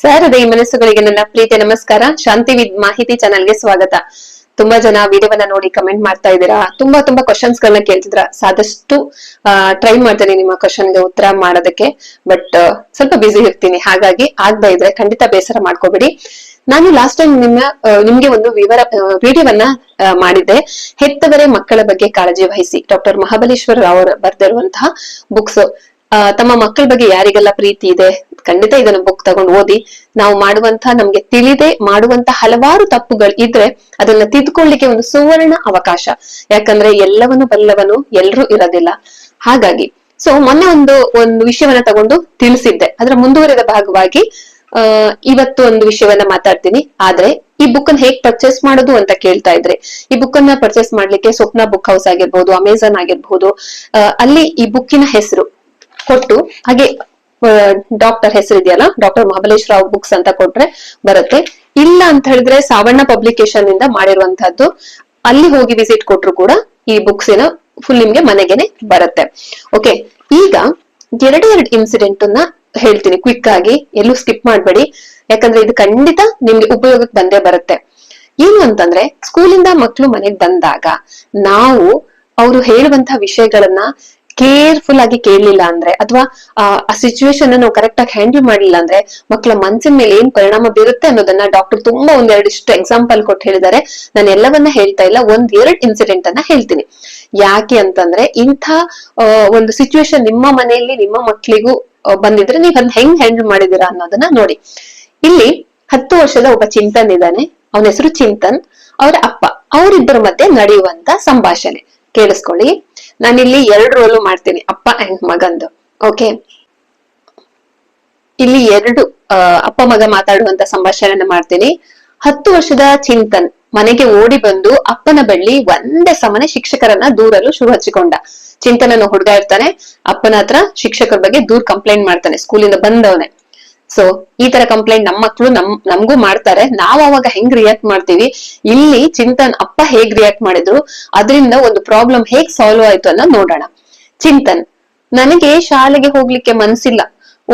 ಸಾರದೆ ಈ ಮನಸ್ಸುಗಳಿಗೆ ನನ್ನ ಪ್ರೀತಿ ನಮಸ್ಕಾರ. ಶಾಂತಿ ಮಾಹಿತಿ ಚಾನಲ್ಗೆ ಸ್ವಾಗತ. ತುಂಬಾ ಜನ ವಿಡಿಯೋವನ್ನ ನೋಡಿ ಕಮೆಂಟ್ ಮಾಡ್ತಾ ಇದ್ದೀರಾ? ತುಂಬಾ ತುಂಬಾ ಕ್ವಶನ್ಸ್ ಗಳನ್ನ ಕೇಳ್ತಿದ್ರ ಸಾದಷ್ಟು ಟ್ರೈ ಮಾಡ್ತೇನೆ ನಿಮ್ಮ ಕ್ವಶನ್ಗೆ ಉತ್ತರ ಮಾಡೋದಕ್ಕೆ. ಬಟ್ ಸ್ವಲ್ಪ ಬಿಸಿ ಇರ್ತೀನಿ. ಹಾಗಾಗಿ ಆಗ್ತಾ ಇದ್ರೆ ಖಂಡಿತ ಬೇಸರ ಮಾಡ್ಕೋಬೇಡಿ. ನಾನು ಲಾಸ್ಟ್ ಟೈಮ್ ನಿಮ್ಮ ನಿಮ್ಗೆ ಒಂದು ವಿವರ ವಿಡಿಯೋವನ್ನ ಮಾಡಿದ್ದೆ. ಹೆತ್ತವರೇ ಮಕ್ಕಳ ಬಗ್ಗೆ ಕಾಳಜಿ ವಹಿಸಿ. ಡಾಕ್ಟರ್ ಮಹಾಬಲೇಶ್ವರ ರಾವ್ ಬರೆದಿರುವಂತಹ ಬುಕ್ಸ್ ತಮ್ಮ ಮಕ್ಕಳ ಬಗ್ಗೆ ಯಾರಿಗೆಲ್ಲ ಪ್ರೀತಿ ಇದೆ, ಖಂಡಿತ ಇದನ್ನ ಬುಕ್ ತಗೊಂಡು ಓದಿ, ನಾವು ಮಾಡುವಂತಹ ನಮ್ಗೆ ತಿಳಿದೇ, ಮಾಡುವಂತ ಹಲವಾರು ತಪ್ಪುಗಳು ಇದ್ರೆ ಅದನ್ನ ತಿದ್ಕೊಳ್ಳಿಕ್ಕೆ ಒಂದು ಸುವರ್ಣ ಅವಕಾಶ. ಯಾಕಂದ್ರೆ ಎಲ್ಲವನು ಬಲ್ಲವನು ಎಲ್ರೂ ಇರೋದಿಲ್ಲ. ಹಾಗಾಗಿ ಸೊ ಮೊನ್ನೆ ಒಂದು ಒಂದು ವಿಷಯವನ್ನ ತಗೊಂಡು ತಿಳಿಸಿದ್ದೆ. ಅದರ ಮುಂದುವರೆದ ಭಾಗವಾಗಿ, ಆ, ಇವತ್ತು ಒಂದು ವಿಷಯವನ್ನ ಮಾತಾಡ್ತೀನಿ. ಆದ್ರೆ, ಈ ಬುಕ್ ಅನ್ನ ಹೇಗ್ ಪರ್ಚೇಸ್ ಮಾಡೋದು ಅಂತ ಕೇಳ್ತಾ ಇದ್ರೆ, ಈ ಬುಕ್ ಅನ್ನ ಪರ್ಚೇಸ್ ಮಾಡ್ಲಿಕ್ಕೆ ಸ್ವಪ್ನ ಬುಕ್ ಹೌಸ್ ಆಗಿರ್ಬಹುದು ಅಮೆಝಾನ್ ಆಗಿರ್ಬಹುದು ಅಲ್ಲಿ ಈ ಬುಕ್ಕಿನ ಹೆಸರು ಕೊಟ್ಟು, ಹಾಗೆ ಡಾಕ್ಟರ್ ಹೆಸರು ಇದೆಯಲ್ಲ ಡಾಕ್ಟರ್ ಮಹಾಬಲೇಶ್ ರಾವ್ ಬುಕ್ಸ್ ಅಂತ ಕೊಟ್ರೆ ಬರುತ್ತೆ. ಇಲ್ಲ ಅಂತ ಹೇಳಿದ್ರೆ ಸಾವಣ್ಣ ಪಬ್ಲಿಕೇಶನ್ ಇಂದ ಮಾಡಿರುವಂತಹದ್ದು, ಅಲ್ಲಿ ಹೋಗಿ ವಿಸಿಟ್ ಕೊಟ್ರು ಕೂಡ ಈ ಬುಕ್ಸ್ ಏನ ಫುಲ್ ನಿಮ್ಗೆ ಮನೆಗೆನೆ ಬರುತ್ತೆ. ಓಕೆ ಈಗ ಎರಡು ಎರಡು ಇನ್ಸಿಡೆಂಟ್ ಅನ್ನ ಹೇಳ್ತೀನಿ ಕ್ವಿಕ್ ಆಗಿ, ಎಲ್ಲೂ ಸ್ಕಿಪ್ ಮಾಡಬೇಡಿ. ಯಾಕಂದ್ರೆ ಇದು ಖಂಡಿತ ನಿಮ್ಗೆ ಉಪಯೋಗಕ್ಕೆ ಬಂದೇ ಬರುತ್ತೆ. ಏನು ಅಂತಂದ್ರೆ ಸ್ಕೂಲಿಂದ ಮಕ್ಕಳು ಮನೆಗೆ ಬಂದಾಗ ನಾವು ಅವರು ಹೇಳುವಂತಹ ವಿಷಯಗಳನ್ನ ಕೇರ್ಫುಲ್ ಆಗಿ ಕೇಳಲಿಲ್ಲ ಅಂದ್ರೆ, ಅಥವಾ, ಆ ಸಿಚುವೇಶನ್ ನಾವು ಕರೆಕ್ಟ್ ಆಗಿ ಹ್ಯಾಂಡಲ್ ಮಾಡಿಲ್ಲ ಅಂದ್ರೆ ಮಕ್ಕಳ ಮನಸ್ಸಿನ ಮೇಲೆ ಏನ್ ಪರಿಣಾಮ ಬೀರುತ್ತೆ ಅನ್ನೋದನ್ನ ಡಾಕ್ಟರ್ ತುಂಬಾ ಒಂದೆರಡಿಷ್ಟು ಎಕ್ಸಾಂಪಲ್ ಕೊಟ್ಟು ಹೇಳಿದ್ದಾರೆ. ನಾನು ಎಲ್ಲವನ್ನ ಹೇಳ್ತಾ ಇಲ್ಲ, ಒಂದ್ ಎರಡ್ ಇನ್ಸಿಡೆಂಟ್ ಅನ್ನ ಹೇಳ್ತೀನಿ. ಯಾಕೆ ಅಂತಂದ್ರೆ, ಇಂಥ ಒಂದು ಸಿಚುವೇಶನ್ ನಿಮ್ಮ ಮನೆಯಲ್ಲಿ ನಿಮ್ಮ ಮಕ್ಕಳಿಗೂ ಬಂದಿದ್ರೆ ನೀವ್ ಅದನ್ನ ಹೆಂಗ್ ಹ್ಯಾಂಡಲ್ ಮಾಡಿದೀರಾ ಅನ್ನೋದನ್ನ ನೋಡಿ. ಇಲ್ಲಿ ಹತ್ತು ವರ್ಷದ ಒಬ್ಬ ಚಿಂತನ್ ಇದ್ದಾನೆ. ಅವನ ಹೆಸರು ಚಿಂತನ್. ಅವರ ಅಪ್ಪ, ಅವರಿಬ್ಬರ ಮಧ್ಯೆ ನಡೆಯುವಂತ ಸಂಭಾಷಣೆ. ಕೇಳಿಸ್ಕೊಳ್ಳಿ. ನಾನಿಲ್ಲಿ ಎರಡು ರೋಲು ಮಾಡ್ತೀನಿ, ಅಪ್ಪ ಅಂಡ್ ಮಗಂದು ಓಕೆ ಇಲ್ಲಿ ಎರಡು ಅಪ್ಪ ಮಗ ಮಾತಾಡುವಂತ ಸಂಭಾಷಣೆ ಮಾಡ್ತೀನಿ. ಹತ್ತು ವರ್ಷದ ಚಿಂತನ್ ಮನೆಗೆ ಓಡಿ ಬಂದು ಅಪ್ಪನ ಬಳ್ಳಿ ಒಂದೇ ಸಮನೆ ಶಿಕ್ಷಕರನ್ನ ದೂರಲು ಶುರು ಹಚ್ಚಿಕೊಂಡ. ಚಿಂತನನ್ನು ಹುಡುಗ ಇರ್ತಾನೆ ಅಪ್ಪನ ಹತ್ರ ಶಿಕ್ಷಕರ ಬಗ್ಗೆ ದೂರ್ ಕಂಪ್ಲೇಂಟ್ ಮಾಡ್ತಾನೆ ಸ್ಕೂಲಿಂದ ಬಂದವನೇ. ಸೊ ಈ ತರ ಕಂಪ್ಲೇಂಟ್ ನಮ್ಮ ಮಕ್ಳು ನಮ್, ನಮಗೂ ಮಾಡ್ತಾರೆ. ನಾವ್ ಅವಾಗ ಹೆಂಗ್ ರಿಯಾಕ್ಟ್ ಮಾಡ್ತೀವಿ? ಇಲ್ಲಿ ಚಿಂತನ್ ಅಪ್ಪ ಹೇಗ್ ರಿಯಾಕ್ಟ್ ಮಾಡಿದ್ರು? ಅದರಿಂದ ಒಂದು ಪ್ರಾಬ್ಲಮ್ ಹೇಗ್ ಸಾಲ್ವ್ ಆಯ್ತು ಅನ್ನೋ ನೋಡೋಣ. ಚಿಂತನ್, ನನಗೆ ಶಾಲೆಗೆ ಹೋಗ್ಲಿಕ್ಕೆ ಮನ್ಸಿಲ್ಲ.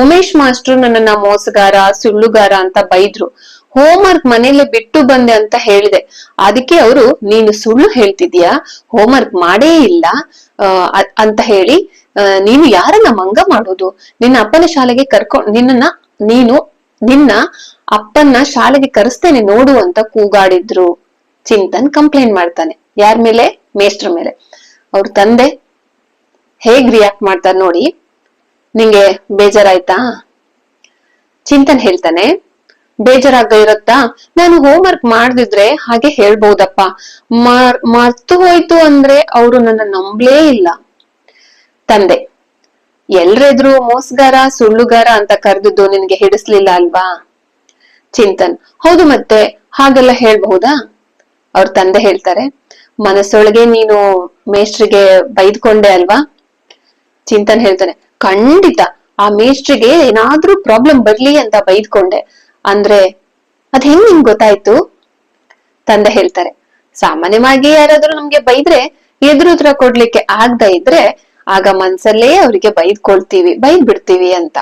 ಉಮೇಶ್ ಮಾಸ್ಟ್ರು ನನ್ನನ್ನ ಮೋಸಗಾರ, ಸುಳ್ಳುಗಾರ ಅಂತ ಬೈದ್ರು. ಹೋಮ್ವರ್ಕ್ ಮನೇಲಿ ಬಿಟ್ಟು ಬಂದೆ ಅಂತ ಹೇಳಿದೆ. ಅದಕ್ಕೆ ಅವರು, ನೀನು ಸುಳ್ಳು ಹೇಳ್ತಿದ್ಯಾ ಹೋಮ್ವರ್ಕ್ ಮಾಡೇ ಇಲ್ಲ ಅಂತ ಹೇಳಿ ನೀನು ಯಾರನ್ನ ಮಂಗ ಮಾಡೋದು? ನಿನ್ನ ಅಪ್ಪನ ಶಾಲೆಗೆ ಕರ್ಕೊಂಡ್ ನಿನ್ನನ್ನ ನೀನು ನಿನ್ನ ಅಪ್ಪನ್ನ ಶಾಲೆಗೆ ಕರೆಸ್ತೇನೆ ನೋಡು ಅಂತ ಕೂಗಾಡಿದ್ರು. ಚಿಂತನ್ ಕಂಪ್ಲೇಂಟ್ ಮಾಡ್ತಾನೆ. ಯಾರ ಮೇಲೆ? ಮೇಷ್ಟ್ರ ಮೇಲೆ. ಅವ್ರ ತಂದೆ ಹೇಗ್ ರಿಯಾಕ್ಟ್ ಮಾಡ್ತಾರೆ ನೋಡಿ. ನಿಂಗೆ ಬೇಜಾರಾಯ್ತಾ? ಚಿಂತನ್ ಹೇಳ್ತಾನೆ ಬೇಜಾರಾಗ ಇರತ್ತಾ ನಾನು ಹೋಮ್ ವರ್ಕ್ ಮಾಡ್ದಿದ್ರೆ ಹಾಗೆ ಹೇಳ್ಬಹುದಪ್ಪ ಮಾರ್ ಮರ್ತು ಹೋಯ್ತು ಅಂದ್ರೆ ಅವರು ನನ್ನ ನಂಬ್ಲೇ ಇಲ್ಲ. ತಂದೆ ಎಲ್ರೆದ್ರು ಮೋಸಗಾರ, ಸುಳ್ಳುಗಾರ ಅಂತ ಕರೆದಿದ್ದು ನಿನ್ಗೆ ಹಿಡಿಸ್ಲಿಲ್ಲ ಅಲ್ವಾ? ಚಿಂತನ್. ಹೌದು ಮತ್ತೆ, ಹಾಗೆಲ್ಲ ಹೇಳ್ಬಹುದಾ? ಅವ್ರ ತಂದೆ ಹೇಳ್ತಾರೆ, ಮನಸ್ಸೊಳಗೆ ನೀನು ಮೇಷ್ಟ್ರಿಗೆ ಬೈದ್ಕೊಂಡೆ ಅಲ್ವಾ? ಚಿಂತನ್ ಹೇಳ್ತಾನೆ, ಖಂಡಿತ, ಆ ಮೇಷ್ಟ್ರಿಗೆ ಏನಾದ್ರೂ ಪ್ರಾಬ್ಲಮ್ ಬರ್ಲಿ ಅಂತ ಬೈದ್ಕೊಂಡೆ. ಅಂದ್ರೆ, ಅದ್ ಹೆಂಗ್ ನಿಂಗ್ ಗೊತ್ತಾಯ್ತು? ತಂದೆ ಹೇಳ್ತಾರೆ, ಸಾಮಾನ್ಯವಾಗಿ ಯಾರಾದ್ರೂ ನಮ್ಗೆ ಬೈದ್ರೆ, ಎದುರು ಉತ್ತರ ಕೊಡ್ಲಿಕ್ಕೆ ಆಗ್ದ ಇದ್ರೆ ಆಗ ಮನ್ಸಲ್ಲೇ ಅವ್ರಿಗೆ ಬೈದ್ಕೊಳ್ತೀವಿ ಬೈದ್ ಬಿಡ್ತೀವಿ ಅಂತ.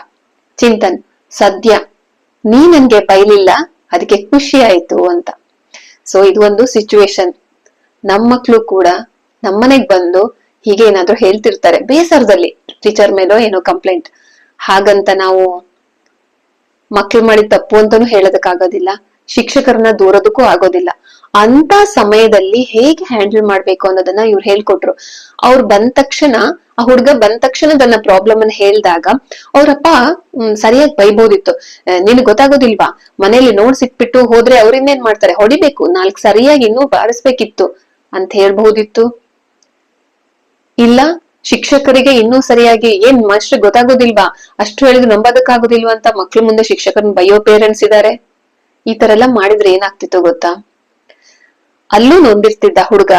ಚಿಂತನ್, ಸದ್ಯ, ನೀ ನನ್ಗೆ ಬೈಲಿಲ್ಲ ಅದಕ್ಕೆ ಖುಷಿ ಆಯ್ತು ಅಂತ. ಸೊ ಇದು ಒಂದು ಸಿಚುವೇಶನ್ ನಮ್ಮ ಮಕ್ಳು ಕೂಡ ನಮ್ಮನೆಗ್ ಬಂದು ಹೀಗೆ ಏನಾದ್ರೂ ಹೇಳ್ತಿರ್ತಾರೆ. ಬೇಸರದಲ್ಲಿ ಟೀಚರ್ ಮೇಲೋ ಏನೋ ಕಂಪ್ಲೇಂಟ್ ಹಾಗಂತ ನಾವು ಮಕ್ಳು ಮಾಡಿದ ತಪ್ಪು ಅಂತಾನು ಹೇಳೋದಕ್ಕಾಗೋದಿಲ್ಲ. ಶಿಕ್ಷಕರನ್ನ ದೂರೋದಕ್ಕೂ ಆಗೋದಿಲ್ಲ. ಅಂತ ಸಮಯದಲ್ಲಿ ಹೇಗೆ ಹ್ಯಾಂಡಲ್ ಮಾಡ್ಬೇಕು ಅನ್ನೋದನ್ನ ಇವ್ರು ಹೇಳ್ಕೊಟ್ರು. ಅವ್ರು ಬಂದ ತಕ್ಷಣ, ಆ ಹುಡ್ಗ ಬಂದ ತಕ್ಷಣ ತನ್ನ ಪ್ರಾಬ್ಲಮ್ ಅನ್ನ ಹೇಳ್ದಾಗ ಅವ್ರಪ್ಪ ಸರಿಯಾಗಿ ಬೈಬೋದಿತ್ತು. ನಿನ್ ಗೊತ್ತಾಗೋದಿಲ್ವಾ? ಮನೇಲಿ ನೋಡ್ ಸಿಕ್ಬಿಟ್ಟು ಹೋದ್ರೆ ಅವ್ರ ಇನ್ನೇನ್ ಮಾಡ್ತಾರೆ? ಹೊಡಿಬೇಕು. ನಾಲ್ಕ್ ಸರಿಯಾಗಿ ಇನ್ನೂ ಬಾರಿಸ್ಬೇಕಿತ್ತು. ಅಂತ ಹೇಳ್ಬಹುದಿತ್ತು ಇಲ್ಲ, ಶಿಕ್ಷಕರಿಗೆ ಇನ್ನೂ ಸರಿಯಾಗಿ ಏನ್ ಮಾಸ್ಟರ್ ಗೊತ್ತಾಗೋದಿಲ್ವಾ? ಅಷ್ಟು ಹೇಳಿದ್ರು ನಂಬೋದಕ್ಕಾಗೋದಿಲ್ವಾ ಅಂತ ಮಕ್ಳು ಮುಂದೆ ಶಿಕ್ಷಕರನ್ನ ಬಯೋ ಪೇರೆಂಟ್ಸ್ ಇದಾರೆ. ಈ ತರ ಎಲ್ಲ ಮಾಡಿದ್ರೆ ಏನಾಗ್ತಿತ್ತು ಗೊತ್ತಾ? ಅಲ್ಲೂ ನೊಂದಿರ್ತಿದ್ದ ಹುಡುಗ,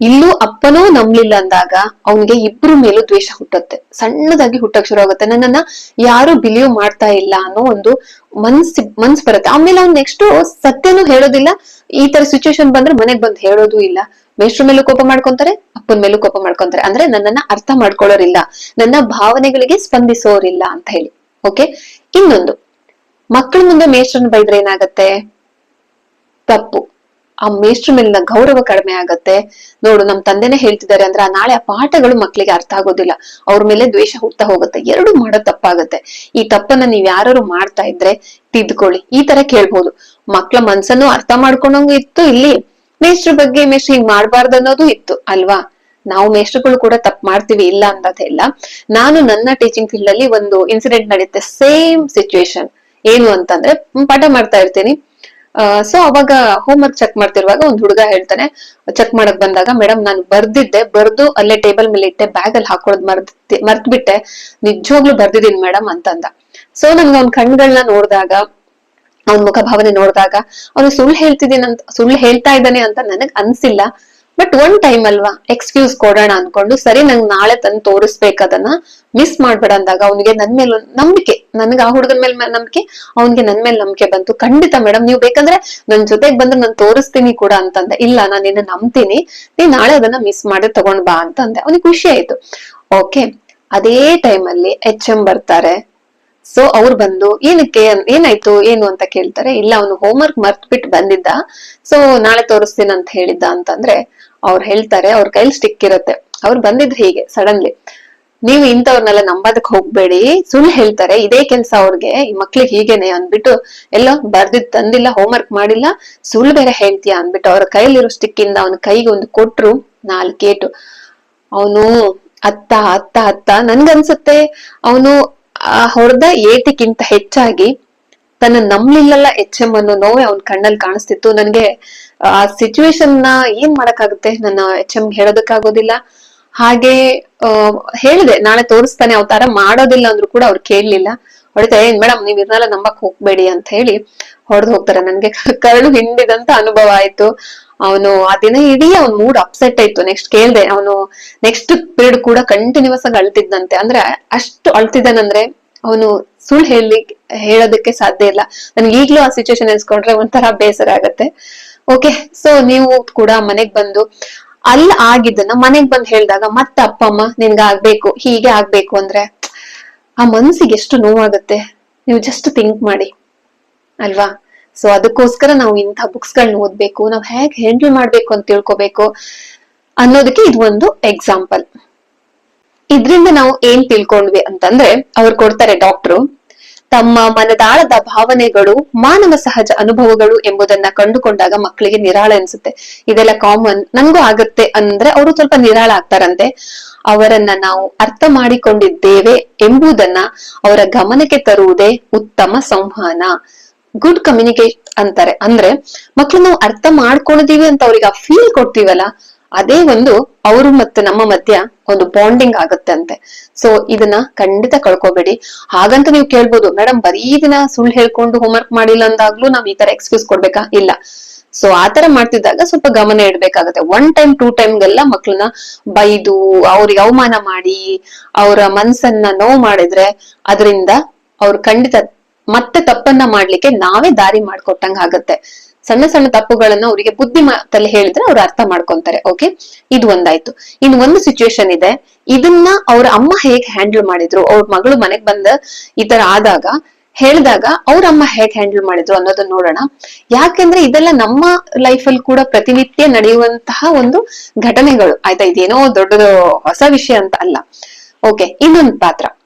ಇಲ್ಲೂ ಅಪ್ಪನೂ ನಂಬ್ಲಿಲ್ಲ ಅಂದಾಗ ಅವನಿಗೆ ಇಬ್ರು ಮೇಲೂ ದ್ವೇಷ ಹುಟ್ಟುತ್ತೆ. ಸಣ್ಣದಾಗಿ ಹುಟ್ಟಕ್ ಶುರು ಆಗುತ್ತೆ. ನನ್ನನ್ನ ಯಾರು ಬಿಲೀವ್ ಮಾಡ್ತಾ ಇಲ್ಲ ಅನ್ನೋ ಒಂದು ಮನ್ಸ್ ಮನ್ಸ್ ಬರುತ್ತೆ. ಆಮೇಲೆ ಅವ್ನ್ ನೆಕ್ಸ್ಟ್ ಸತ್ಯನೂ ಹೇಳೋದಿಲ್ಲ. ಈ ತರ ಸಿಚುವೇಶನ್ ಬಂದ್ರೆ ಮನೆಗ್ ಬಂದ್ ಹೇಳೋದು ಇಲ್ಲ. ಮೇಷ್ಟ್ರ ಮೇಲೂ ಕೋಪ ಮಾಡ್ಕೊಂತಾರೆ, ಅಪ್ಪನ ಮೇಲೂ ಕೋಪ ಮಾಡ್ಕೊಂತಾರೆ. ಅಂದ್ರೆ ನನ್ನನ್ನ ಅರ್ಥ ಮಾಡ್ಕೊಳ್ಳೋರಿಲ್ಲ. ನನ್ನ ಭಾವನೆಗಳಿಗೆ ಸ್ಪಂದಿಸೋರಿಲ್ಲ ಅಂತ ಹೇಳಿ. ಓಕೆ? ಇನ್ನೊಂದು. ಮಕ್ಕಳ ಮುಂದೆ ಮೇಷ್ಟ್ರನ್ ಬೈದ್ರೆ ಏನಾಗತ್ತೆ? ತಪ್ಪು. ಆ ಮೇಷ್ಟ್ರ ಮೇಲಿನ ಗೌರವ ಕಡಿಮೆ ಆಗತ್ತೆ. ನೋಡು, ನಮ್ ತಂದೆನೇ ಹೇಳ್ತಿದ್ದಾರೆ ಅಂದ್ರೆ ಆ ನಾಳೆ ಆ ಪಾಠಗಳು ಮಕ್ಕಳಿಗೆ ಅರ್ಥ ಆಗೋದಿಲ್ಲ. ಅವ್ರ ಮೇಲೆ ದ್ವೇಷ ಹುಡ್ತಾ ಹೋಗುತ್ತೆ. ಎರಡು ಮಾಡೋ ತಪ್ಪಾಗತ್ತೆ. ಈ ತಪ್ಪನ್ನ ನೀವ್ ಯಾರು ಮಾಡ್ತಾ ಇದ್ರೆ ತಿದ್ಕೊಳ್ಳಿ. ಈ ತರ ಕೇಳ್ಬೋದು. ಮಕ್ಳ ಮನ್ಸನ್ನು ಅರ್ಥ ಮಾಡ್ಕೊಂಡಂಗೂ ಇತ್ತು ಇಲ್ಲಿ. ಮೇಷ್ಟ್ರ ಬಗ್ಗೆ ಮೇಷ್ಟ್ರ ಹಿಂಗ್ ಮಾಡ್ಬಾರ್ದು ಅನ್ನೋದು ಇತ್ತು, ಅಲ್ವಾ? ನಾವು ಮೇಷ್ಟ್ರುಗಳು ಕೂಡ ತಪ್ಪು ಮಾಡ್ತೀವಿ, ಇಲ್ಲ ಇಲ್ಲ ನಾನು ನನ್ನ ಟೀಚಿಂಗ್ ಫೀಲ್ಡ್ ಅಲ್ಲಿ ಒಂದು ಇನ್ಸಿಡೆಂಟ್ ನಡೆಯುತ್ತೆ ಸೇಮ್ ಸಿಚುವೇಶನ್ ಏನು ಅಂತಂದ್ರೆ ಪಾಠ ಮಾಡ್ತಾ ಇರ್ತೀನಿ. ಸೊ ಅವಾಗ ಹೋಮ್ ವರ್ಕ್ ಚೆಕ್ ಮಾಡ್ತಿರುವಾಗ ಒಂದ್ ಹುಡುಗ ಹೇಳ್ತಾನೆ ಚೆಕ್ ಮಾಡಕ್ ಬಂದಾಗ ಮೇಡಮ್ ನಾನು ಬರ್ದಿದ್ದೆ, ಬರ್ದು ಅಲ್ಲೇ ಟೇಬಲ್ ಮೇಲೆ ಇಟ್ಟೆ ಬ್ಯಾಗ್ ಅಲ್ಲಿ ಹಾಕೊಳ್ಳೋದ್ ಮರ್ತ್ ಬಿಟ್ಟೆ ನಿಜವಾಗ್ಲೂ ಬರ್ದಿದ್ದೀನಿ ಮೇಡಮ್ ಅಂತಂದ. ಸೊ ನನ್ಗೆ ಅವ್ನ ಕಣ್ಗಳನ್ನ ನೋಡಿದಾಗ, ಅವನ ಮುಖಭಾವನೆ ನೋಡಿದಾಗ ಅವನು ಸುಳ್ಳು ಹೇಳ್ತಿದ್ದೀನಿ ಅಂತ ಸುಳ್ಳು ಹೇಳ್ತಾ ಇದ್ದಾನೆ ಅಂತ ನನಗ್ ಅನ್ಸಿಲ್ಲ. ಬಟ್ ಒನ್ ಟೈಮ್ ಅಲ್ವಾ ಎಕ್ಸ್ಕ್ಯೂಸ್ ಕೊಡೋಣ ಅನ್ಕೊಂಡು, ಸರಿ ನಂಗೆ ನಾಳೆ ತಂದು ತೋರಿಸ್ಬೇಕದನ್ನ ಮಿಸ್ ಮಾಡ್ಬೇಡ ಅಂದಾಗ ಅವನಿಗೆ ನನ್ ಮೇಲೆ ನಂಬಿಕೆ, ನನ್ಗೆ ಆ ಹುಡುಗನ ಮೇಲೆ ನಂಬಿಕೆ, ಅವನಿಗೆ ನನ್ ಮೇಲೆ ನಂಬಿಕೆ ಬಂತು. ಖಂಡಿತ ಮೇಡಮ್ ನೀವು ಬೇಕಂದ್ರೆ ನನ್ ಜೊತೆಗ್ ಬಂದ್ರೆ ನಾನು ತೋರಿಸ್ತೀನಿ ಕೂಡ ಅಂತಂದೆ. ಇಲ್ಲ, ನಾನು ನಿನ್ನ ನಂಬ್ತೀನಿ. ನೀ ನಾಳೆ ಅದನ್ನ ಮಿಸ್ ಮಾಡಿ ತಗೊಂಡ್ ಬಾ ಅಂತಂದೆ. ಅವನಿಗೆ ಖುಷಿ ಆಯ್ತು. ಓಕೆ ಅದೇ ಟೈಮ್ ಅಲ್ಲಿ ಎಚ್ ಎಂ ಬರ್ತಾರೆ. ಸೊ ಅವ್ರು ಬಂದು, ಏನಕ್ಕೆ ಏನಾಯ್ತು, ಏನು ಅಂತ ಕೇಳ್ತಾರೆ, ಇಲ್ಲ, ಅವನು ಹೋಮ್ವರ್ಕ್ ಮರ್ತ್ ಬಿಟ್ಟು ಬಂದಿದ್ದ. ಸೊ ನಾಳೆ ತೋರಿಸ್ತೀನಿ ಅಂತ ಹೇಳಿದ್ದ ಅಂತಂದ್ರೆ, ಅವ್ರು ಹೇಳ್ತಾರೆ, ಅವ್ರ ಕೈಲಿ ಸ್ಟಿಕ್ ಇರುತ್ತೆ. ಅವ್ರು ಬಂದಿದ್ರು ಹೀಗೆ ಸಡನ್ಲಿ ನೀವು ಇಂಥವ್ರನ್ನೆಲ್ಲ ನಂಬೋದಕ್ ಹೋಗ್ಬೇಡಿ. ಸುಳ್ಳು ಹೇಳ್ತಾರೆ, ಇದೇ ಕೆಲಸ ಅವ್ರಿಗೆ, ಈ ಮಕ್ಳಿಗೆ ಹೀಗೇನೆ ಅಂದ್ಬಿಟ್ಟು, ಎಲ್ಲೋ ಬರ್ದಿದ್, ತಂದಿಲ್ಲ ಹೋಮ್ವರ್ಕ್ ಮಾಡಿಲ್ಲ, ಸುಳ್ಳು ಬೇರೆ ಹೇಳ್ತೀಯಾ ಅಂದ್ಬಿಟ್ಟು, ಅವ್ರ ಕೈಲಿರೋ ಸ್ಟಿಕ್ ಇಂದ ಅವನ ಕೈಗೆ ಒಂದು ಕೊಟ್ರು, ನಾಲ್ಕೇಟು. ಅವನು ಅತ್ತ ಅತ್ತ ಅತ್ತ, ನನ್ಗನ್ಸುತ್ತೆ. ಅವನು ಆ ಹೊಡೆದ ಏಟಿಗಿಂತ ಹೆಚ್ಚಾಗಿ ತನ್ನ ನಂಬ್ಲಿಲ್ಲಲ್ಲ ಎಚ್ ಎಂ ಅನ್ನೋ ನೋವೇ ಅವ್ನ ಕಣ್ಣಲ್ಲಿ ಕಾಣಿಸ್ತಿತ್ತು. ನನ್ಗೆ, ಆ ಸಿಚುವೇಶನ್ನ ಏನ್ ಮಾಡಕ್ಕಾಗುತ್ತೆ? ನನ್ನ ಎಚ್ ಎಂ ಹೇಳೋದಕ್ಕಾಗೋದಿಲ್ಲ. ಹಾಗೆ ಹೇಳಿದೆ, ನಾಳೆ ತೋರಿಸ್ತಾನೆ, ಅವತಾರ ತರ ಮಾಡೋದಿಲ್ಲ ಅಂದ್ರು ಕೂಡ ಅವ್ರು ಕೇಳಲಿಲ್ಲ. ಹೊಡಿತಾ ಏನ್ ಮೇಡಮ್ ನೀವ್ ಇದನ್ನೆಲ್ಲ ನಂಬಕ್ ಹೋಗ್ಬೇಡಿ ಅಂತ ಹೇಳಿ ಹೊಡೆದು ಹೋಗ್ತಾರೆ. ನನ್ಗೆ ಕರಳು ಹಿಂಡಿದಂತ ಅನುಭವ ಆಯ್ತು. ಅವನು ಆ ದಿನ ಇಡೀ ಅವ್ನ ಮೂಡ್ ಅಪ್ಸೆಟ್ ಆಯ್ತು. ನೆಕ್ಸ್ಟ್ ಕೇಳ್ದೆ, ಅವನು ನೆಕ್ಸ್ಟ್ ಪೀರಿಯಡ್ ಕೂಡ ಕಂಟಿನ್ಯೂಸ್ ಆಗಿ ಅಳ್ತಿದ್ದಂತೆ ಅಂದ್ರೆ ಅಷ್ಟು ಅಳ್ತಿದ್ದಾನಂದ್ರೆ ಅವನು ಸುಳ್ಳು ಹೇಳಿ, ಹೇಳೋದಕ್ಕೆ ಸಾಧ್ಯ ಇಲ್ಲ. ನನ್ಗೆ ಈಗ್ಲೂ ಆ ಸಿಚುವೇಶನ್ ಎನ್ಸ್ಕೊಂಡ್ರೆ ಒಂಥರ ಬೇಸರ ಆಗತ್ತೆ. ಓಕೆ ಸೊ ನೀವು ಕೂಡ ಮನೆಗ್ ಬಂದು ಅಲ್ಲಿ ಆಗಿದ್ದನ್ನ ಮನೆಗ್ ಬಂದ್ ಹೇಳ್ದಾಗ ಮತ್ತೆ ಅಪ್ಪ, ಅಮ್ಮ ನಿನ್ಗೆ ಆಗ್ಬೇಕು, ಹೀಗೆ ಆಗ್ಬೇಕು ಅಂದ್ರೆ ಆ ಮನ್ಸಿಗೆ ಎಷ್ಟು ನೋವಾಗುತ್ತೆ. ನೀವು ಜಸ್ಟ್ ಥಿಂಕ್ ಮಾಡಿ. ಅಲ್ವಾ? ಸೊ ಅದಕ್ಕೋಸ್ಕರ ನಾವು ಇಂಥ ಬುಕ್ಸ್ ಗಳನ್ನ ಓದ್ಬೇಕು, ನಾವು ಹೇಗ್ ಹ್ಯಾಂಡಲ್ ಮಾಡ್ಬೇಕು ಅಂತ ತಿಳ್ಕೊಬೇಕು ಅನ್ನೋದಕ್ಕೆ ಇದು ಒಂದು ಎಕ್ಸಾಂಪಲ್ ಇದ್ರಿಂದ ನಾವು ಏನ್ ತಿಳ್ಕೊಂಡ್ವಿ ಅಂತಂದ್ರೆ, ಅವ್ರು ಕೊಡ್ತಾರೆ ಡಾಕ್ಟ್ರು ತಮ್ಮ ಮನದಾಳದ ಭಾವನೆಗಳು, ಮಾನವ ಸಹಜ ಅನುಭವಗಳು ಎಂಬುದನ್ನ ಕಂಡುಕೊಂಡಾಗ ಮಕ್ಕಳಿಗೆ ನಿರಾಳ ಅನ್ಸುತ್ತೆ. ಇದೆಲ್ಲ ಕಾಮನ್ ನಂಗೂ ಆಗತ್ತೆ ಅಂದ್ರೆ ಅವರು ಸ್ವಲ್ಪ ನಿರಾಳ ಆಗ್ತಾರಂತೆ. ಅವರನ್ನ ನಾವು ಅರ್ಥ ಮಾಡಿಕೊಂಡಿದ್ದೇವೆ ಎಂಬುದನ್ನ ಅವರ ಗಮನಕ್ಕೆ ತರುವುದೇ ಉತ್ತಮ ಸಂವಹನ. ಗುಡ್ ಕಮ್ಯುನಿಕೇಟ್ ಅಂತಾರೆ. ಅಂದ್ರೆ ಮಕ್ಳು ನಾವು ಅರ್ಥ ಮಾಡ್ಕೊಂಡಿದೀವಿ ಅಂತ ಅವ್ರಿಗೆ ಆ ಫೀಲ್ ಕೊಡ್ತೀವಲ್ಲ, ಅದೇ ಒಂದು ಅವರು ಮತ್ತೆ ನಮ್ಮ ಮಧ್ಯ ಒಂದು ಬಾಂಡಿಂಗ್ ಆಗುತ್ತೆ ಅಂತೆ ಸೊ ಇದನ್ನ ಖಂಡಿತ ಕಳ್ಕೊಬೇಡಿ. ಹಾಗಂತ ನೀವು ಕೇಳ್ಬೋದು ಮೇಡಮ್ ಬರೀ ದಿನ ಸುಳ್ಳು ಹೇಳ್ಕೊಂಡು ಹೋಮ್ವರ್ಕ್ ಮಾಡಿಲ್ಲ ಅಂದಾಗ್ಲೂ ನಾವ್ ಈ ತರ ಎಕ್ಸ್ಕ್ಯೂಸ್ ಕೊಡ್ಬೇಕಾ? ಇಲ್ಲ. ಸೊ ಆತರ ಮಾಡ್ತಿದ್ದಾಗ ಸ್ವಲ್ಪ ಗಮನ ಇಡ್ಬೇಕಾಗತ್ತೆ. ಒನ್ ಟೈಮ್ ಟೂ ಟೈಮ್ಗೆಲ್ಲ ಮಕ್ಳನ್ನ ಬೈದು, ಅವ್ರಿಗೆ ಅವಮಾನ ಮಾಡಿ, ಅವರ ಮನ್ಸನ್ನ ನೋವು ಮಾಡಿದ್ರೆ, ಅದರಿಂದ ಅವ್ರು ಖಂಡಿತ ಮತ್ತೆ ತಪ್ಪನ್ನ ಮಾಡ್ಲಿಕ್ಕೆ ನಾವೇ ದಾರಿ ಮಾಡ್ಕೊಟ್ಟಂಗ ಆಗತ್ತೆ. ಸಣ್ಣ ಸಣ್ಣ ತಪ್ಪುಗಳನ್ನ ಅವರಿಗೆ ಬುದ್ಧಿ ಮಾತಲ್ಲಿ ಹೇಳಿದ್ರೆ ಅವ್ರು ಅರ್ಥ ಮಾಡ್ಕೊಂತಾರೆ ಓಕೆ ಇದು ಒಂದಾಯ್ತು. ಇನ್ನು ಒಂದು ಸಿಚುವೇಶನ್ ಇದೆ. ಇದನ್ನ ಅವ್ರ ಅಮ್ಮ ಹೇಗ್ ಹ್ಯಾಂಡಲ್ ಮಾಡಿದ್ರು? ಅವ್ರ ಮಗಳು ಮನೆಗ್ ಬಂದ ಈ ತರ ಆದಾಗ, ಹೇಳಿದಾಗ ಅವ್ರ ಅಮ್ಮ ಹೇಗ್ ಹ್ಯಾಂಡಲ್ ಮಾಡಿದ್ರು ಅನ್ನೋದನ್ನ ನೋಡೋಣ. ಯಾಕೆಂದ್ರೆ ಇದೆಲ್ಲ ನಮ್ಮ ಲೈಫ್ ಅಲ್ಲಿ ಕೂಡ ಪ್ರತಿನಿತ್ಯ ನಡೆಯುವಂತಹ ಒಂದು ಘಟನೆಗಳು. ಆಯ್ತಾ, ಇದೇನೋ ದೊಡ್ಡದು ಹೊಸ ವಿಷಯ ಅಂತ ಅಲ್ಲ. ಓಕೆ ಇನ್ನೊಂದು ಪಾತ್ರ.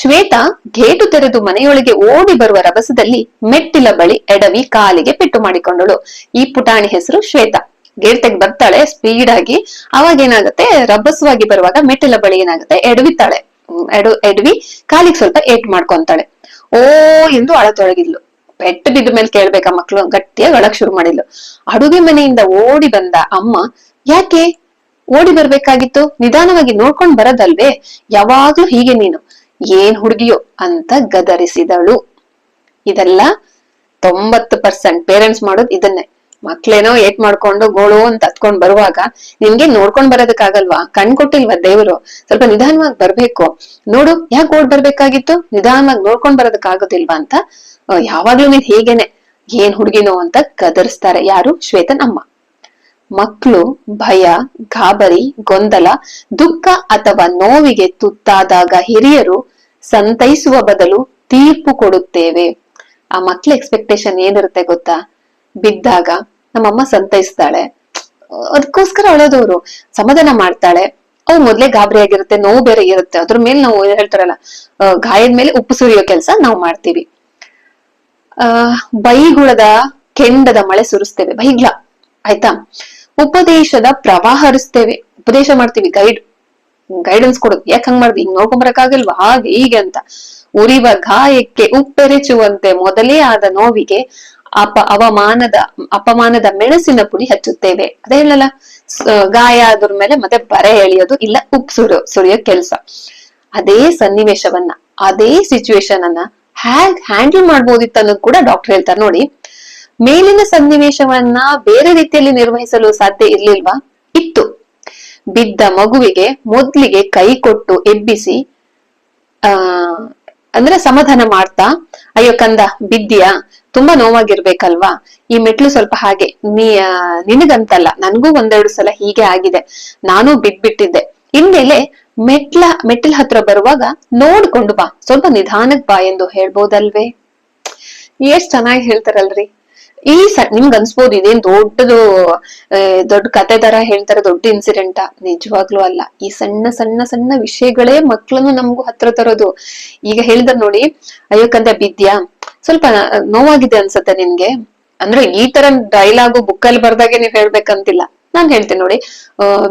ಶ್ವೇತಾ ಗೇಟು ತೆರೆದು ಮನೆಯೊಳಗೆ ಓಡಿ ಬರುವ ರಭಸದಲ್ಲಿ ಮೆಟ್ಟಿಲ ಬಳಿ ಎಡವಿ ಕಾಲಿಗೆ ಪೆಟ್ಟು ಮಾಡಿಕೊಂಡಳು. ಈ ಪುಟಾಣಿ ಹೆಸರು ಶ್ವೇತಾ. ಗೇಟ್ ತೆಗ್ ಬರ್ತಾಳೆ ಸ್ಪೀಡ್ ಆಗಿ. ಅವಾಗ ಏನಾಗುತ್ತೆ? ರಭಸವಾಗಿ ಬರುವಾಗ ಮೆಟ್ಟಿಲ ಬಳಿ ಏನಾಗುತ್ತೆ? ಎಡವಿತಾಳೆ. ಎಡ ಎಡು, ಎಡವಿ. ಕಾಲಿಗೆ ಸ್ವಲ್ಪ ಏಟ್ ಮಾಡ್ಕೊಂತಾಳೆ. ಓ, ಎಂದು ಅಳತೊಳಗಿದ್ಲು. ಪೆಟ್ಟು ಬಿದ್ದ ಮೇಲೆ ಕೇಳ್ಬೇಕಾ ಮಕ್ಳು? ಗಟ್ಟಿಯಾಗಿ ಒಳಗ್ ಶುರು ಮಾಡಿದ್ಲು. ಅಡುಗೆ ಮನೆಯಿಂದ ಓಡಿ ಬಂದ ಅಮ್ಮ, ಯಾಕೆ? ಓಡಿ ಬರ್ಬೇಕಾಗಿತ್ತು? ನಿಧಾನವಾಗಿ ನೋಡ್ಕೊಂಡ್ ಬರೋದಲ್ವೇ? ಯಾವಾಗ್ಲೂ ಹೀಗೆ ನೀನು. ಏನ್ ಹುಡುಗಿಯೋ ಅಂತ ಗದರಿಸಿದಳು. ಇದೆಲ್ಲ ತೊಂಬತ್ತು ಪರ್ಸೆಂಟ್ ಪೇರೆಂಟ್ಸ್ ಮಾಡೋದು ಇದನ್ನೇ. ಮಕ್ಳೇನೋ ಏಟ್ ಮಾಡ್ಕೊಂಡು ಗೋಳು ಅಂತ ಹತ್ಕೊಂಡ್ ಬರುವಾಗ ನಿಮ್ಗೆ ನೋಡ್ಕೊಂಡ್ ಬರೋದಕ್ಕಾಗಲ್ವಾ? ಕಣ್ ಕೊಟ್ಟಿಲ್ವಾ ದೇವ್ರು? ಸ್ವಲ್ಪ ನಿಧಾನವಾಗಿ ಬರ್ಬೇಕು. ನೋಡು, ಯಾಕೆ ಓಡ್ ಬರ್ಬೇಕಾಗಿತ್ತು? ನಿಧಾನವಾಗಿ ನೋಡ್ಕೊಂಡ್ ಬರೋದಕ್ಕಾಗೋದಿಲ್ವಾ ಅಂತ ಯಾವಾಗ್ಲೂ ನೀನ್ ಹೀಗೇನೆ. ಏನ್ ಹುಡುಗಿನೋ ಅಂತ ಗದರಿಸ್ತಾರೆ. ಯಾರು? ಶ್ವೇತನ್ ಅಮ್ಮ ಮಕ್ಕಳು ಭಯ, ಗಾಬರಿ, ಗೊಂದಲ, ದುಃಖ ಅಥವಾ ನೋವಿಗೆ ತುತ್ತಾದಾಗ ಹಿರಿಯರು ಸಂತೈಸುವ ಬದಲು ತೀರ್ಪು ಕೊಡುತ್ತೇವೆ. ಆ ಮಕ್ಳ ಎಕ್ಸ್ಪೆಕ್ಟೇಷನ್ ಏನಿರುತ್ತೆ ಗೊತ್ತಾ? ಬಿದ್ದಾಗ ನಮ್ಮಮ್ಮ ಸಂತೈಸ್ತಾಳೆ. ಅದಕ್ಕೋಸ್ಕರ ಅಳೋದವ್ರು ಸಮಾಧಾನ ಮಾಡ್ತಾಳೆ. ಅವು ಮೊದ್ಲೇ ಗಾಬರಿ ಆಗಿರುತ್ತೆ, ನೋವು ಬೇರೆ ಇರುತ್ತೆ. ಅದ್ರ ಮೇಲೆ ನಾವು ಹೇಳ್ತಾರಲ್ಲ ಗಾಯದ ಮೇಲೆ ಉಪ್ಪು ಸುರಿಯೋ ಕೆಲಸ ನಾವು ಮಾಡ್ತೀವಿ. ಆ, ಬೈಗುಳದ ಕೆಂಡದ ಮಳೆ ಸುರಿಸ್ತೇವೆ ಬೈಗ್ಲ ಆಯ್ತಾ? ಉಪದೇಶದ ಪ್ರವಾಹ ಹರಿಸ್ತೇವೆ. ಉಪದೇಶ ಮಾಡ್ತೀವಿ ಗೈಡ್ ಗೈಡೆನ್ಸ್ ಕೊಡೋದು. ಯಾಕೆ ಹಂಗ್ ಮಾಡ್ದಿ? ಹಿಂಗ್ ನೋಡ್ಕೊಂಬರಕ್ಕಾಗಲ್ವಾ? ಹಾಗೆ, ಹೀಗೆ ಅಂತ. ಉರಿವ ಗಾಯಕ್ಕೆ ಉಪ್ಪೆರೆಚುವಂತೆ ಮೊದಲೇ ಆದ ನೋವಿಗೆ ಅಪ, ಅವಮಾನದ, ಅಪಮಾನದ ಮೆಣಸಿನ ಪುಡಿ ಹಚ್ಚುತ್ತೇವೆ. ಅದೇ ಹೇಳಲ್ಲ ಗಾಯ ಆದ್ರ ಮೇಲೆ ಮತ್ತೆ ಬರೆ ಎಳೆಯೋದು ಇಲ್ಲ ಉಪ್ ಸುರಿಯೋ ಸುರಿಯೋ ಕೆಲ್ಸ. ಅದೇ ಸನ್ನಿವೇಶವನ್ನ, ಅದೇ ಸಿಚುವೇಶನ್ ಅನ್ನ ಹ್ಯಾಂಗ್ ಹ್ಯಾಂಡಲ್ ಮಾಡ್ಬೋದಿತ್ತು ಅನ್ನೋದು ಕೂಡ ಡಾಕ್ಟರ್ ಹೇಳ್ತಾರೆ ನೋಡಿ. ಮೇಲಿನ ಸನ್ನಿವೇಶವನ್ನ ಬೇರೆ ರೀತಿಯಲ್ಲಿ ನಿರ್ವಹಿಸಲು ಸಾಧ್ಯ ಇರ್ಲಿಲ್ವಾ? ಇತ್ತು. ಬಿದ್ದ ಮಗುವಿಗೆ ಮೊದ್ಲಿಗೆ ಕೈ ಕೊಟ್ಟು ಎಬ್ಬಿಸಿ, ಆ, ಅಂದ್ರೆ ಸಮಾಧಾನ ಮಾಡ್ತಾ, ಅಯ್ಯೋ ಕಂದ, ಬಿದ್ದಿಯಾ? ತುಂಬಾ ನೋವಾಗಿರ್ಬೇಕಲ್ವಾ? ಈ ಮೆಟ್ಲು ಸ್ವಲ್ಪ ಹಾಗೆ. ನೀ ನಿನಗಂತಲ್ಲ, ನನ್ಗೂ ಒಂದೆರಡು ಸಲ ಹೀಗೆ ಆಗಿದೆ. ನಾನು ಬಿದ್ಬಿಟ್ಟಿದ್ದೆ. ಇನ್ಮೇಲೆ ಮೆಟ್ಲ ಮೆಟ್ಲ ಹತ್ರ ಬರುವಾಗ ನೋಡ್ಕೊಂಡು ಬಾ. ಸ್ವಲ್ಪ ನಿಧಾನಕ್ ಬಾ ಎಂದು ಹೇಳ್ಬೋದಲ್ವೇ? ಎಷ್ಟ್ ಚೆನ್ನಾಗಿ ಹೇಳ್ತಾರಲ್ರಿ. ಈ ನಿಮ್ಗ್ ಅನ್ಸ್ಬೋದು ಇದೇನ್ ದೊಡ್ಡದು ದೊಡ್ಡ ಕತೆ ತರ ಹೇಳ್ತಾರೆ, ದೊಡ್ಡ ಇನ್ಸಿಡೆಂಟ್ ನಿಜವಾಗ್ಲೂ ಅಲ್ಲ. ಈ ಸಣ್ಣ ಸಣ್ಣ ಸಣ್ಣ ವಿಷಯಗಳೇ ಮಕ್ಳನ್ನು ನಮ್ಗೂ ಹತ್ರ ತರೋದು. ಈಗ ಹೇಳಿದ್ರೆ ನೋಡಿ, ಅಯ್ಯೋ ಕಂದ ಬಿದ್ಯಾ? ಸ್ವಲ್ಪ ನೋವಾಗಿದೆ ಅನ್ಸತ್ತೆ ನಿನ್ಗೆ? ಅಂದ್ರೆ ಈ ತರ ಡೈಲಾಗು ಬುಕ್ಕಲ್ಲಿ ಬರ್ದಾಗೆ ನೀವ್ ಹೇಳ್ಬೇಕಂತಿಲ್ಲ. ನಾನ್ ಹೇಳ್ತೇನೆ ನೋಡಿ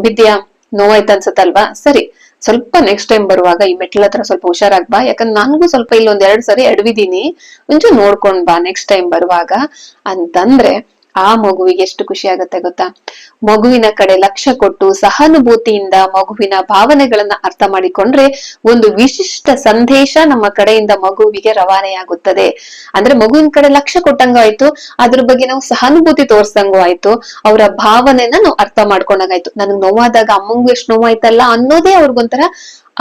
ಬಿದ್ಯಾ? ನೋವಾಯ್ತು ಅನ್ಸತ್ತಲ್ವಾ ಸರಿ, ಸ್ವಲ್ಪ ನೆಕ್ಸ್ಟ್ ಟೈಮ್ ಬರುವಾಗ ಈ ಮೆಟ್ಲ ಹತ್ರ ಸ್ವಲ್ಪ ಹುಷಾರಾಗ್ ಬಾ. ಯಾಕಂದ್ರೆ ನನ್ಗೂ ಸ್ವಲ್ಪ ಇಲ್ಲೊಂದ್ ಎರಡ್ ಸರಿ ಎಡವಿದೀನಿ ಒಂಚೂರು ನೋಡ್ಕೊಂಡ್ ಬಾ ನೆಕ್ಸ್ಟ್ ಟೈಮ್ ಬರುವಾಗ. ಅಂತಂದ್ರೆ ಆ ಮಗುವಿಗೆ ಎಷ್ಟು ಖುಷಿ ಆಗತ್ತೆ ಗೊತ್ತಾ? ಮಗುವಿನ ಕಡೆ ಲಕ್ಷ್ಯ ಕೊಟ್ಟು ಸಹಾನುಭೂತಿಯಿಂದ ಮಗುವಿನ ಭಾವನೆಗಳನ್ನ ಅರ್ಥ ಮಾಡಿಕೊಂಡ್ರೆ ಒಂದು ವಿಶಿಷ್ಟ ಸಂದೇಶ ನಮ್ಮ ಕಡೆಯಿಂದ ಮಗುವಿಗೆ ರವಾನೆಯಾಗುತ್ತದೆ. ಅಂದ್ರೆ ಮಗುವಿನ ಕಡೆ ಲಕ್ಷ್ಯ ಕೊಟ್ಟಂಗೂ ಆಯ್ತು, ಅದ್ರ ಬಗ್ಗೆ ನಾವು ಸಹಾನುಭೂತಿ ತೋರ್ಸಂಗೂ ಆಯ್ತು, ಅವರ ಭಾವನೆನ ನಾವು ಅರ್ಥ ಮಾಡ್ಕೊಂಡಂಗಾಯ್ತು. ನನಗ್ ನೋವಾದಾಗ ಅಮ್ಮಂಗೂ ಎಷ್ಟು ನೋವಾಯ್ತಲ್ಲ ಅನ್ನೋದೇ ಅವ್ರಿಗೊಂಥರ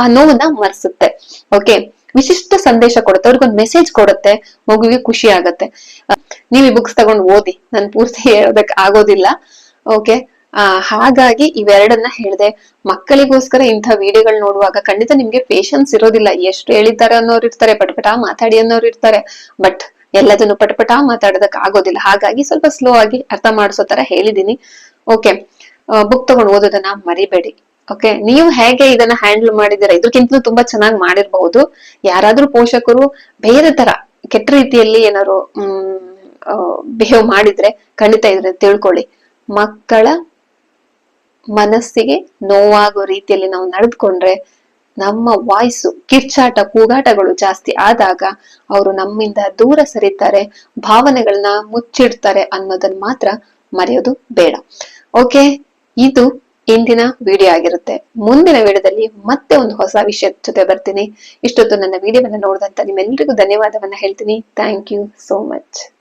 ಆ ನೋವನ್ನ ಮರ್ಸುತ್ತೆ. ಓಕೆ ವಿಶಿಷ್ಟ ಸಂದೇಶ ಕೊಡುತ್ತೆ, ಅವ್ರಿಗೊಂದು ಮೆಸೇಜ್ ಕೊಡುತ್ತೆ, ಮಗುವಿಗೆ ಖುಷಿ ಆಗತ್ತೆ. ನೀವು ಈ ಬುಕ್ಸ್ ತಗೊಂಡು ಓದಿ, ನನ್ ಪೂರ್ತಿ ಹೇಳೋದಕ್ ಆಗೋದಿಲ್ಲ. ಓಕೆ ಆ, ಹಾಗಾಗಿ ಇವೆರಡನ್ನ ಹೇಳಿದೆ. ಮಕ್ಕಳಿಗೋಸ್ಕರ ಇಂಥ ವಿಡಿಯೋಗಳು ನೋಡುವಾಗ ಖಂಡಿತ ನಿಮ್ಗೆ ಪೇಶನ್ಸ್ ಇರೋದಿಲ್ಲ. ಎಷ್ಟು ಹೇಳಿದ್ದಾರೆ ಅನ್ನೋರು ಇರ್ತಾರೆ, ಪಟಪಟ ಮಾತಾಡಿ ಅನ್ನೋರು ಇರ್ತಾರೆ. ಬಟ್ ಎಲ್ಲದನ್ನು ಪಟಪಟ ಮಾತಾಡೋದಕ್ ಆಗೋದಿಲ್ಲ. ಹಾಗಾಗಿ ಸ್ವಲ್ಪ ಸ್ಲೋ ಆಗಿ ಅರ್ಥ ಮಾಡಿಸೋ ತರ ಹೇಳಿದೀನಿ ಓಕೆ ಬುಕ್ ತಗೊಂಡು ಓದೋದನ್ನ ಮರಿಬೇಡಿ. ಓಕೆ ನೀವು ಹೇಗೆ ಇದನ್ನ ಹ್ಯಾಂಡಲ್ ಮಾಡಿದ್ದೀರಾ? ಇದಕ್ಕಿಂತಲೂ ತುಂಬಾ ಚೆನ್ನಾಗಿ ಮಾಡಿರ್ಬಹುದು. ಯಾರಾದ್ರೂ ಪೋಷಕರು ಬೇರೆ ತರ ಕೆಟ್ಟ ರೀತಿಯಲ್ಲಿ ಏನಾದ್ರು, ಹ್ಮ್ ಬಿಹೇವ್ ಮಾಡಿದ್ರೆ ಖಂಡಿತ ಇದ್ರೆ ತಿಳ್ಕೊಳ್ಳಿ. ಮಕ್ಕಳ ಮನಸ್ಸಿಗೆ ನೋವಾಗೋ ರೀತಿಯಲ್ಲಿ ನಾವು ನಡೆದುಕೊಂಡ್ರೆ ನಮ್ಮ ವಾಯ್ಸು, ಕಿರ್ಚಾಟ, ಕೂಗಾಟಗಳು ಜಾಸ್ತಿ ಆದಾಗ ಅವರು ನಮ್ಮಿಂದ ದೂರ ಸರಿತಾರೆ, ಭಾವನೆಗಳನ್ನ ಮುಚ್ಚಿಡ್ತಾರೆ ಅನ್ನೋದನ್ನ ಮಾತ್ರ ಮರೆಯೋದು ಬೇಡ. ಓಕೆ ಇದು ಇಂದಿನ ವಿಡಿಯೋ ಆಗಿರುತ್ತೆ. ಮುಂದಿನ ವಿಡಿಯೋದಲ್ಲಿ ಮತ್ತೆ ಒಂದು ಹೊಸ ವಿಷಯದ ಜೊತೆ ಬರ್ತೀನಿ. ಇಷ್ಟೊತ್ತು ನನ್ನ ವಿಡಿಯೋವನ್ನು ನೋಡಿದಂತ ನಿಮ್ಮೆಲ್ಲರಿಗೂ ಧನ್ಯವಾದವನ್ನ ಹೇಳ್ತೀನಿ. Thank you so much